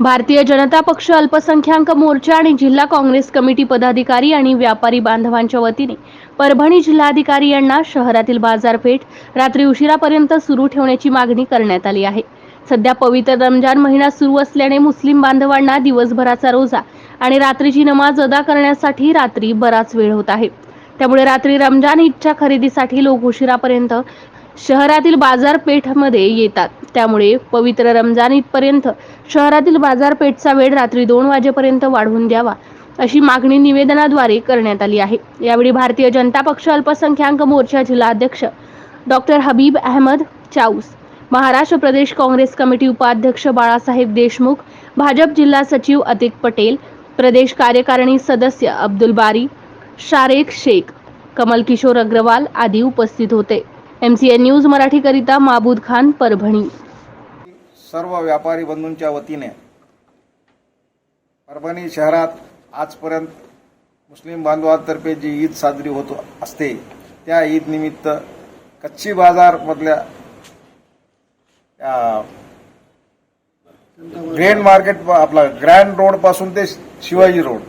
भारतीय जनता पक्ष अल्पसंख्याक मोर्चा आणि जिल्हा काँग्रेस कमिटी पदाधिकारी आणि व्यापारी बांधवांच्या वतीने परभणी जिल्हाधिकारी यांना शहरातील बाजारपेठ रात्री उशिरापर्यंत सुरू ठेवण्याची मागणी करण्यात आली आहे. सध्या पवित्र रमजान महिना सुरू असल्याने मुस्लिम बांधवांना दिवसभराचा रोजा आणि रात्रीची नमाज अदा करण्यासाठी रात्री बराच वेळ होत आहे. त्यामुळे रात्री रमजान ईदच्या खरेदीसाठी लोक उशिरापर्यंत शहरातील बाजारपेठमध्ये येतात. त्यामुळे पवित्र रमजान ईदपर्यंत शहरातील बाजारपेठचा वेळ रात्री दोन वाजेपर्यंत वाढवून द्यावा अशी मागणी निवेदनाद्वारे करण्यात आली आहे. यावेळी भारतीय जनता पक्ष अल्पसंख्याक मोर्चा जिल्हाध्यक्ष डॉक्टर हबीब अहमद चाऊस महाराष्ट्र प्रदेश काँग्रेस कमिटी उपाध्यक्ष बाळासाहेब देशमुख भाजप जिल्हा सचिव अतिक पटेल प्रदेश कार्यकारिणी सदस्य अब्दुल बारी शारेख शेख कमल किशोर अग्रवाल आदी उपस्थित होते. एमसीएन न्यूज मराठीकरिता माबूद खान परभणी. सर्व व्यापारी बंधूंच्या वतीने परभणी शहरात आजपर्यंत मुस्लिम बांधवांतर्फे जी ईद साजरी होत असते त्या ईद निमित्त कच्ची बाजारमधल्या मधल्या ग्रँड मार्केट आपला ग्रँड रोडपासून ते शिवाजी रोड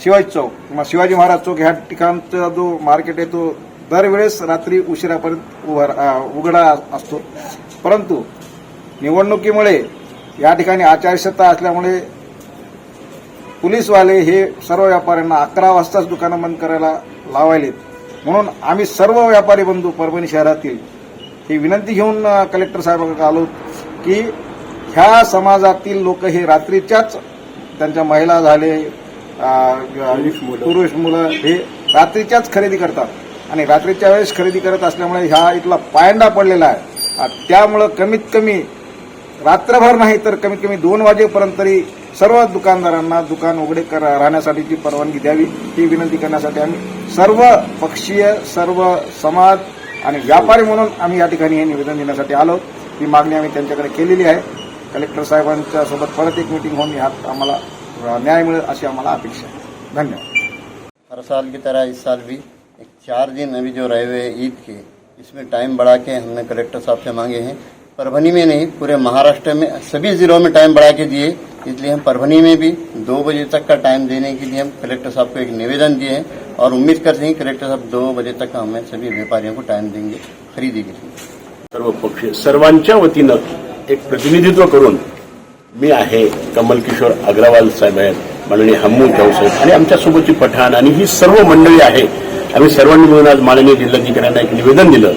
शिवाजी चौक किंवा शिवाजी महाराज चौक ह्या ठिकाणचा जो मार्केट आहे तो दरवेळेस रात्री उशिरापर्यंत उघडा असतो. परंतु निवडणुकीमुळे या ठिकाणी आचारसंहिता असल्यामुळे पोलीसवाले हे सर्व व्यापाऱ्यांना अकरा वाजताच दुकानं बंद करायला लावायलेत. म्हणून आम्ही सर्व व्यापारी बंधू परभणी शहरातील ही विनंती घेऊन कलेक्टर साहेबांकडे आलो की ह्या समाजातील लोक हे रात्रीच्याच त्यांच्या महिला झाले पुरुष मुलं हे रात्रीच्याच खरेदी करतात. आणि रात्रीच्या वेळेस खरेदी करत असल्यामुळे ह्या इथला पायंडा पडलेला आहे. त्यामुळं कमीत कमी रात्रभर नाही तर कमीत कमी दोन वाजेपर्यंत तरी सर्व दुकानदारांना दुकान उघडे कर राहण्यासाठीची परवानगी द्यावी ही विनंती करण्यासाठी आम्ही सर्व पक्षीय सर्व समाज आणि व्यापारी म्हणून आम्ही या ठिकाणी हे निवेदन देण्यासाठी आलो. ही मागणी आम्ही त्यांच्याकडे केलेली आहे. कलेक्टर साहेबांच्या सोबत परत एक मिटिंग होऊन यात आम्हाला न्याय मिळेल अशी आम्हाला अपेक्षा आहे. धन्यवाद. हर साल की तरह इस साल भी चार दिन अभी जो रहे हुए ईद के इसमें टाइम बढ़ा के हमने कलेक्टर साहब से मांगे हैं। परभनी में नहीं पूरे महाराष्ट्र में सभी जिलों में टाइम बढ़ा के दिए। इसलिए हम परभनी में भी दो बजे तक का टाइम देने के लिए हम कलेक्टर साहब को एक निवेदन दिए हैं और उम्मीद करते हैं कलेक्टर साहब दो बजे तक का हमें सभी व्यापारियों को टाइम देंगे खरीदी के लिए। सर्व सर्वांच्या वतीनं एक प्रतिनिधित्व करून मी आहे कमल किशोर अग्रवाल साहेब आहेत माननीय हम्मू जाऊ साहेब आणि आमच्यासोबतची पठाण आणि ही सर्व मंडळी आहे आम्ही सर्वांनी मिळून आज माननीय जिल्हाधिकाऱ्यांना एक निवेदन दिलं.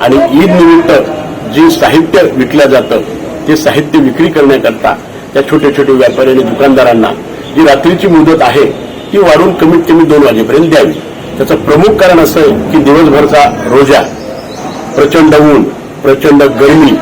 आणि ईद निमित्त जे साहित्य विकलं जातं ते साहित्य विक्री करण्याकरता त्या छोटे छोटे व्यापारी आणि दुकानदारांना जी रात्रीची मुदत आहे ती वाढून कमीत कमी दोन वाजेपर्यंत द्यावी. त्याचं प्रमुख कारण असं आहे की दिवसभरचा रोजा प्रचंड ऊन प्रचंड गरमी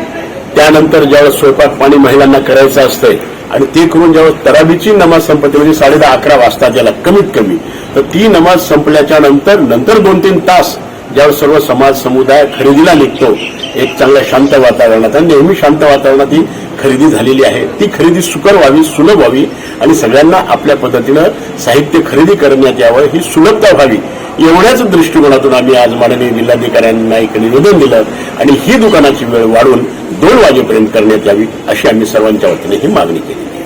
त्यानंतर ज्यावेळेस स्वयंपाक पाणी महिलांना करायचं असतंय आणि ते करून जेव्हा तराबीची नमाज संपते म्हणजे साडे दहा अकरा वाजता ज्याला कमीत कमी तर ती नमाज संपल्याच्या नंतर नंतर दोन तीन तास ज्यावेळेस सर्व समाज समुदाय खरेदीला निघतो. एक चांगल्या शांत वातावरणात. आणि नेहमी शांत वातावरणात ही खरेदी झालेली आहे. ती खरेदी सुकर व्हावी सुलभ व्हावी आणि सगळ्यांना आपल्या पद्धतीनं साहित्य खरेदी करण्यात यावं ही सुलभता व्हावी. एवढ्याच दृष्टिकोनातून आम्ही आज माननीय जिल्हाधिकाऱ्यांना एक निवेदन दिलं आणि ही दुकानाची वेळ वाढून दोन वाजेपर्यंत करण्यात यावी अशी आम्ही सर्वांच्या वतीने ही मागणी केली.